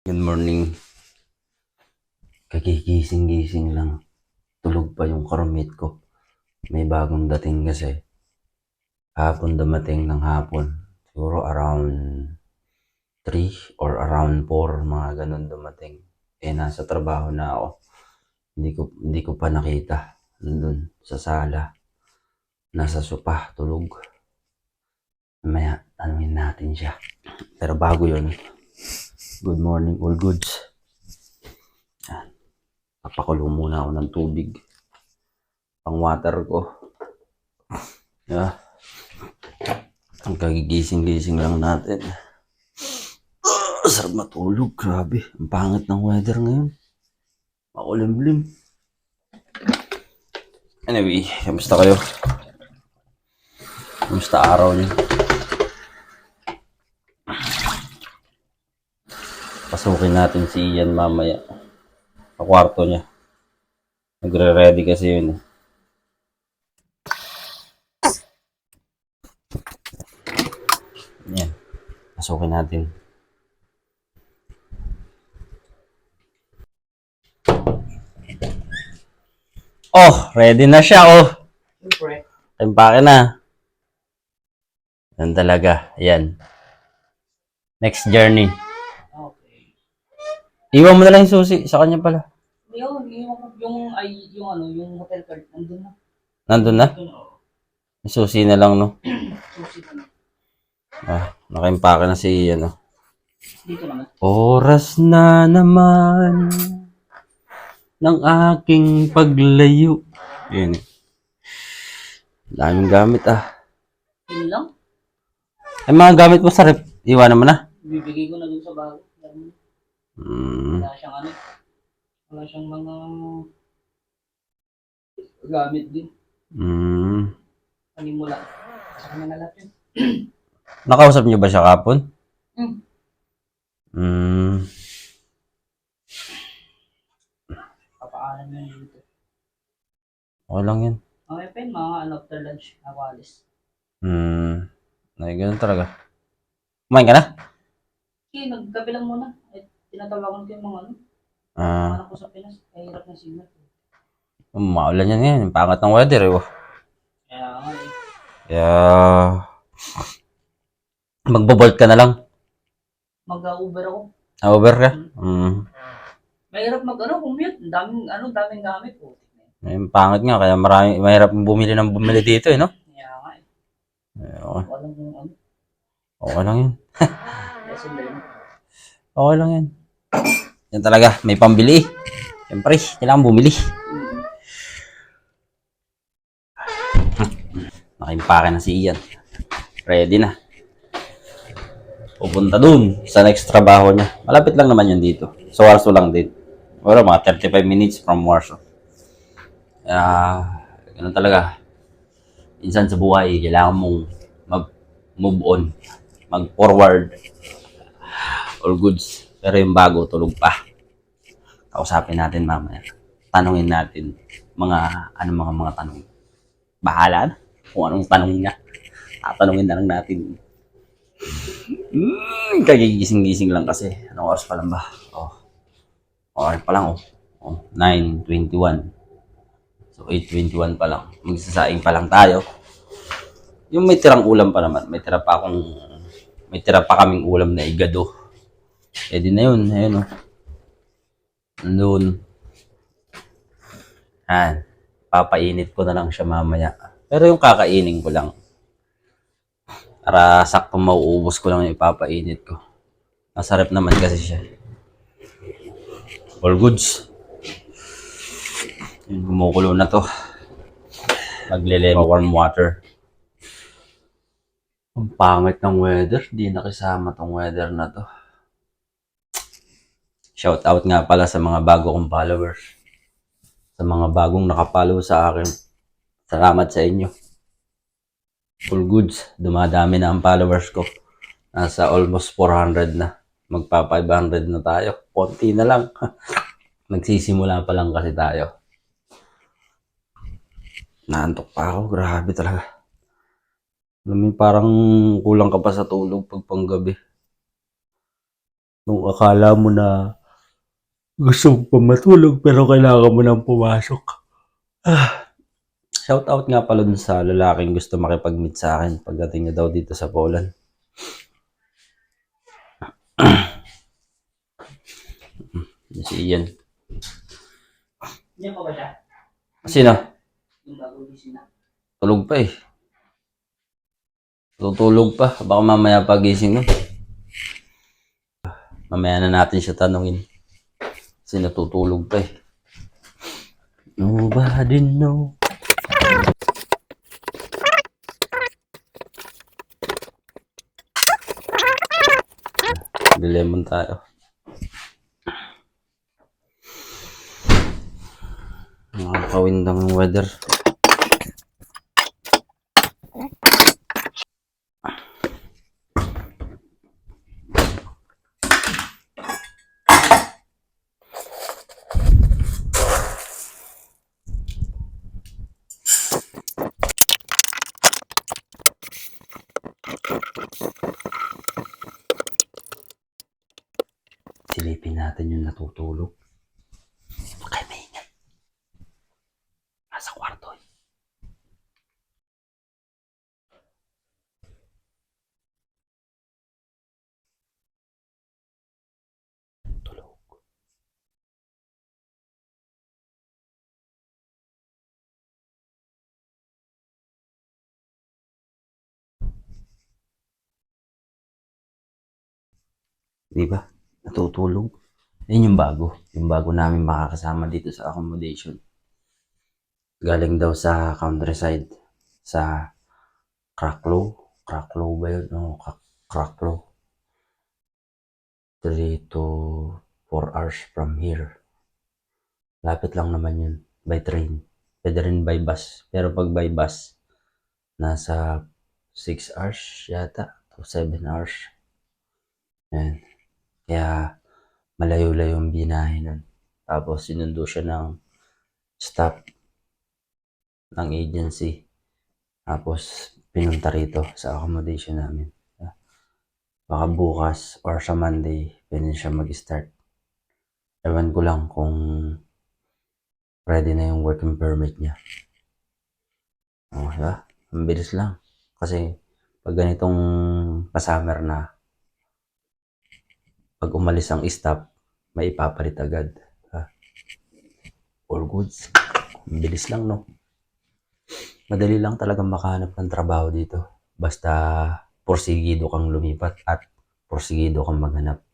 Good morning. Kagigising-gising lang. Tulog pa yung karumit ko. May bagong dating kasi. Hapon dumating ng hapon. Siguro around 3 or around 4, mga ganun dumating. Eh, nasa trabaho na ako. Hindi ko, hindi ko pa nakita. Nandun sa sala. Nasa sopa, tulog. Mamaya, tanungin natin siya. Pero bago yun, Good morning, all goods. Yan. Papakulo muna ako ng tubig. Pang water ko. Yeah. Ang kagigising-gising lang natin. Ah, sarap matulog. Grabe. Ang pangit ng weather ngayon. Makulimlim. Anyway, kamusta kayo? Kamusta araw niyo? Pasukin natin si Ian mamaya. Sa kwarto niya. Nagre-ready kasi yun. eh. Yan. Pasukin natin. Oh, ready na siya, oh. Siyempre. Tempake na. Yan talaga. Yan. Next journey. Iwan mo na lang yung susi. Sa kanya pala. Yung, yung, yung, ay, yung ano, yung hotel card, nandun na. Nandun na? Nandun, oo. Yung susi na lang, no? Susi na. Ah, nakaimpake na si ano. Dito naman. Oras na naman ng aking paglayo. Yun eh. Daming gamit ah. Yun lang. Ay mga gamit mo sa rep, iwanan mo na. Bibigay ko na dun sa bago. Hmm. Wala siyang ano. Wala siyang mga gamit din. Hmm. Panimula. Sa kanya na lahat yun. Nakausap niyo ba siya kapon? Hmm. Hmm. Papaalam na dito. Okay lang yan. Okay pa yun, mga ano, after lunch. Ako alis. Hmm. Ay, ganun talaga. Kumain ka na? Sige, nagkape lang muna. Tinatawagan ko yung mga ano. Ah, Anak ko sa Pinas. Kaya hirap ng signal. maulan yan ngayon. Ang Pangat ng weather eh. oh. Kaya nga eh. Kaya... Magbobolt ka na lang. Mag-Uber ako. Ah, Over ka? Hmm. Mahirap mag ano, commute. Ang daming, ano, daming gamit po. Ay, pangit nga, kaya marami, mahirap bumili ng bumili dito eh, no? Kaya nga eh. Eh, Okay, Walang ano. okay lang yun. Kaya sila yun. Okay lang yan. Yan talaga, may pambili. Siyempre, kailangan bumili. Nakimpake na si Ian. Ready na. Pupunta dun sa next trabaho niya. Malapit lang naman yun dito. Sa Warsaw lang din. Pero mga 35 minutes from Warsaw. Kaya, ganun talaga. Minsan sa buhay, kailangan mong mag-move on. Mag-forward. All goods. Pero yung bago, tulog pa. Kausapin natin mamaya. Tanungin natin mga, ano mga mga tanong. Bahala na kung anong tanong niya. Tatanungin na lang natin. Hmm, kagigising-gising lang kasi. Anong oras pa lang ba? Oh. Oras pa lang, oh. oh 9.21. So, 8.21 pa lang. Magsasaing pa lang tayo. Yung may tirang ulam pa naman. May tira pa akong... May tira pa kaming ulam na igado. Eh di na yun. Ayun, oh. Nandun. Han. Papainit ko na lang siya mamaya. Pero yung kakainin ko lang. Para sakto mauubos ko lang yung ipapainit ko. Masarap naman kasi siya. All goods. Yung kumukulo na to. Maglele warm water. Ang pangit ng weather. Di nakisama tong weather na to. Shout out nga pala sa mga bago kong followers. Sa mga bagong nakapollow sa akin. Salamat sa inyo. Full goods. Dumadami na ang followers ko. Nasa almost 400 na. Magpa 500 na tayo. Konti na lang. Nagsisimula pa lang kasi tayo. Naantok pa ako. Grabe talaga. Alam parang kulang ka pa sa tulog pag panggabi. Nung akala mo na gusto mo pa matulog pero kailangan mo nang pumasok. Ah. Shout out nga pala dun sa lalaking gusto makipag-meet sa akin pagdating niya daw dito sa Poland. si Ian. Diyan pa ba siya? Sino? Yung bago gising na. Tulog pa eh. Tutulog pa. Baka mamaya pagising nun. Mamaya na natin siya tanungin. Kasi natutulog pa eh. Nobody know. Dilemon tayo. Nakakawindang weather. Silipin natin yung natutulog. Okay, maingay. Nasa kwarto eh. Di ba? Natutulog. Yan yung bago. Yung bago namin makakasama dito sa accommodation. Galing daw sa countryside. Sa Cracklow. Cracklow ba yun? No, Crack- Cracklow. 3 to 4 hours from here. Lapit lang naman yun. By train. Pwede rin by bus. Pero pag by bus, nasa 6 hours yata. To 7 hours. Yan. Kaya malayo-layo yung binahe nun. Tapos sinundo siya ng staff ng agency. Tapos pinunta rito sa accommodation namin. Baka bukas or sa Monday, pwede siya mag-start. Ewan ko lang kung ready na yung working permit niya. Oh, diba? Ang bilis lang. Kasi pag ganitong pa-summer na, pag umalis ang staff, may ipapalit agad. Ha? All goods. Bilis lang, no? Madali lang talaga makahanap ng trabaho dito. Basta porsigido kang lumipat at porsigido kang maghanap.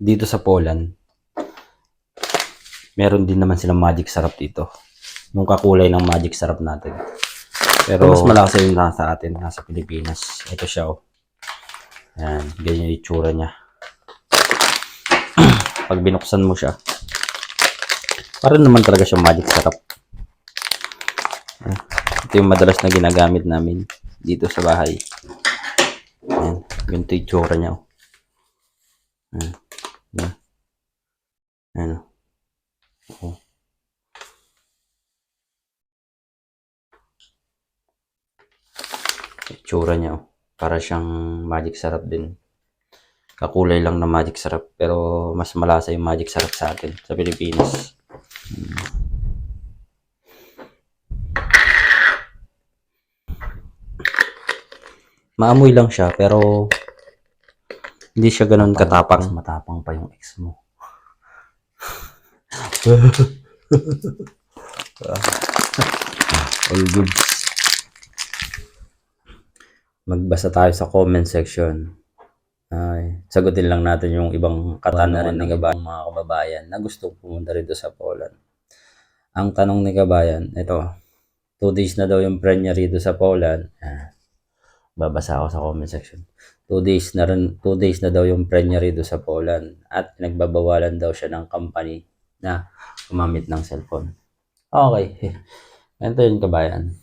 Dito sa Poland, meron din naman silang magic sarap dito. Yung kakulay ng magic sarap natin. Pero mas malakas yung nasa atin, nasa Pilipinas. Ito siya, oh. Yan, ganyan yung itsura niya. Pag binuksan mo siya, parang naman talaga siya magic sarap. Ito yung madalas na ginagamit namin dito sa bahay. Yan, ganito yung itsura niya. Oh. Yan. Yan. Yan. Oh. Itsura niya. Oh. Para siyang magic sarap din. Kakulay lang na magic sarap. Pero mas malasa yung magic sarap sa atin. Sa Pilipinas. Maamoy lang siya. Pero hindi siya ganun katapang. Mas matapang pa yung ex mo. All good. Magbasa tayo sa comment section. Ay, sagutin lang natin yung ibang katanungan ng ibang mga kababayan na gusto pumunta rito sa Poland. Ang tanong ni kabayan, ito, two days na daw yung premiere rito sa Poland. Ah, babasa ako sa comment section. Two days na rin, two days na daw yung premiere rito sa Poland at nagbabawalan daw siya ng company na gumamit ng cellphone. Okay. Ito yun kabayan.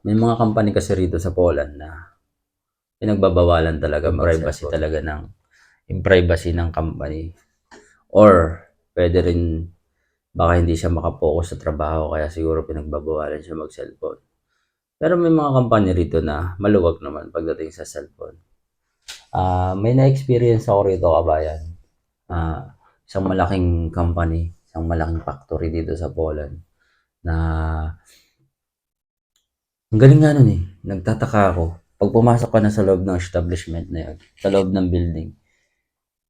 May mga company kasi rito sa Poland na pinagbabawalan talaga privacy talaga ng yung privacy ng company or pwede rin baka hindi siya makapokus sa trabaho kaya siguro pinagbabawalan siya mag-cellphone. Pero may mga company rito na maluwag naman pagdating sa cellphone. Ah, may na-experience ako rito kabayan. Ah, isang malaking company, isang malaking factory dito sa Poland na ang galing nga nun eh. Nagtataka ako. Pag pumasok ka na sa loob ng establishment na yun, sa loob ng building,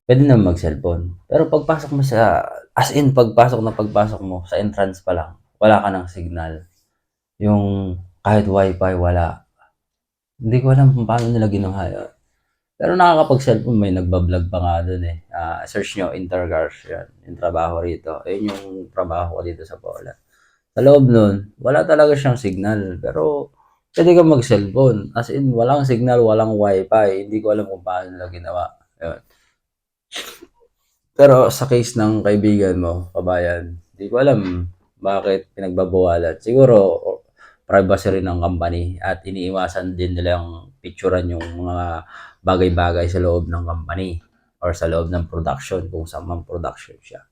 pwede na mag-cellphone. Pero pagpasok mo sa, as in, pagpasok na pagpasok mo, sa entrance pa lang, wala ka ng signal. Yung kahit wifi, wala. Hindi ko alam kung paano nila ginawa yun. Pero nakakapag-cellphone, may nagbablog pa nga dun eh. Ah, search nyo, Intergars, yan. Yung trabaho rito. Ayun yung trabaho ko dito sa Poland. Sa loob nun, wala talaga siyang signal. Pero, pwede ka mag-cellphone. As in, walang signal, walang wifi. Hindi ko alam kung paano nila ginawa. Ayun. Pero sa case ng kaibigan mo, kabayan, hindi ko alam bakit pinagbabawalan. Siguro, privacy rin ng company at iniiwasan din nilang picturean yung mga bagay-bagay sa loob ng company or sa loob ng production kung saan man production siya.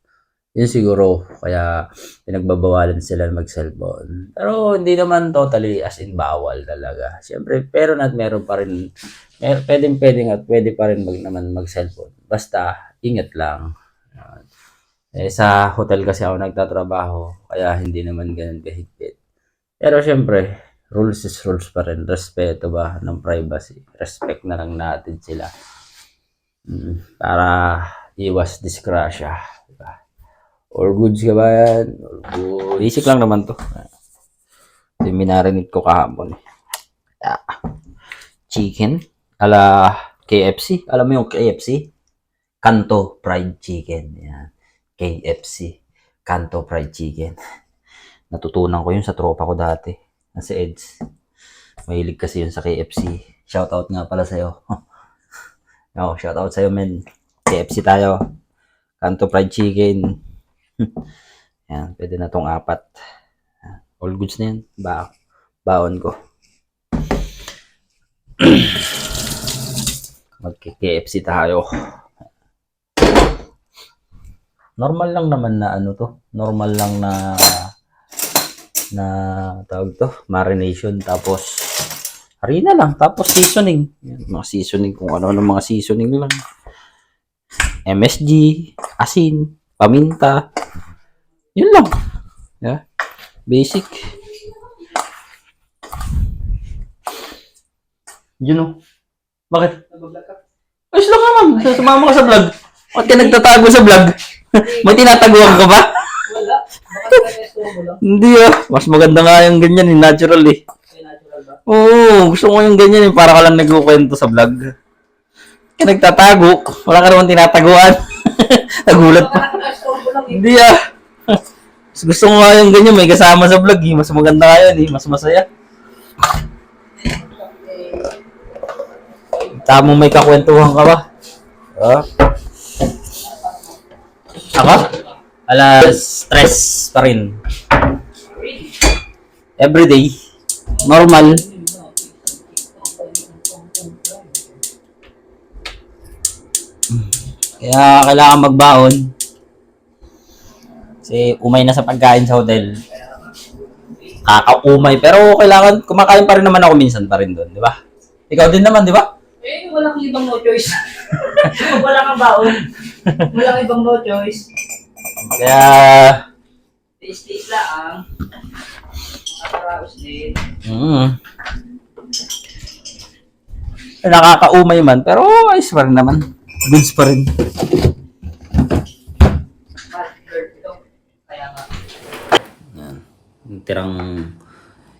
Yun siguro, kaya pinagbabawalan sila mag-cellphone. Pero hindi naman totally as in bawal talaga. Siyempre, pero not meron pa rin, mer pwedeng pwedeng at pwede pa rin mag, naman mag-cellphone. Basta, ingat lang. Eh, sa hotel kasi ako nagtatrabaho, kaya hindi naman ganun kahigpit. Pero syempre, rules is rules pa rin. Respeto ba ng privacy. Respect na lang natin sila. Mm, para iwas disgrasya. Diba? All goods ka ba yan? All good. Basic lang naman to. Yung minarinig ko kahapon. eh. Ah. Chicken. Ala KFC. Alam mo yung KFC? Kanto Fried Chicken. Yan. KFC. Kanto Fried Chicken. Natutunan ko yun sa tropa ko dati. Na si Eds. Mahilig kasi yun sa KFC. Shoutout nga pala sa'yo. Yo, shoutout sa'yo, men. KFC tayo. Kanto Fried Chicken. Yan, pwede na tong apat. All goods na yan. Ba baon ko. Magki-KFC tayo. Normal lang naman na ano to. Normal lang na na tawag to, marination tapos harina lang tapos seasoning. Yan, mga seasoning kung ano ng mga seasoning lang. MSG, asin, paminta. Yun lang. Yeah. Basic. Yun oh. Bakit? Ka? Ayos lang naman. Sumama ka sa vlog. Bakit ka nagtatago sa vlog? May tinataguan ka ba? Wala. Hindi ah. Mas maganda nga yung ganyan, eh, natural eh. Kaya natural ba? Oo, gusto ko yung ganyan eh. Para ka lang nagkukwento sa vlog. Kaya nagtatago. Wala ka naman tinataguan. Nagulat pa. eh. Hindi ah. Gusto ko nga yung ganyan. May kasama sa vlog eh. Mas maganda nga yun eh. Mas masaya. Tamang may kakwentuhan ka ba? Ah. Ako? Ala, stress pa rin. Everyday. Normal. Kaya kailangan magbaon. Kasi umay na sa pagkain sa hotel. Kakaumay. Pero kailangan, kumakain pa rin naman ako minsan pa rin doon, di ba? Ikaw din naman, di ba? Eh, walang ibang no choice. Wala kang baon, walang ibang no choice. Kaya, Tiis-tiis lang. Nakaraos din. mm, nakakaumay man, pero ayos pa rin naman. Goods pa rin. Bad bird ito. Kaya nga. Yan. Yung tirang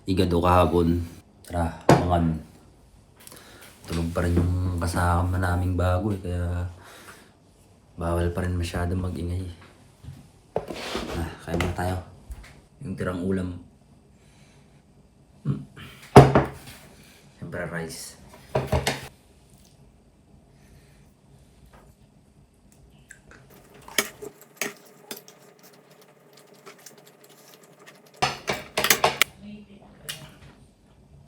igado kahapon. Tara, mga tulog pa rin yung kasama naming bago eh. Kaya bawal pa rin masyado magingay. Ah, kaya na tayo. Yung tirang ulam. Hmm. Siyempre rice.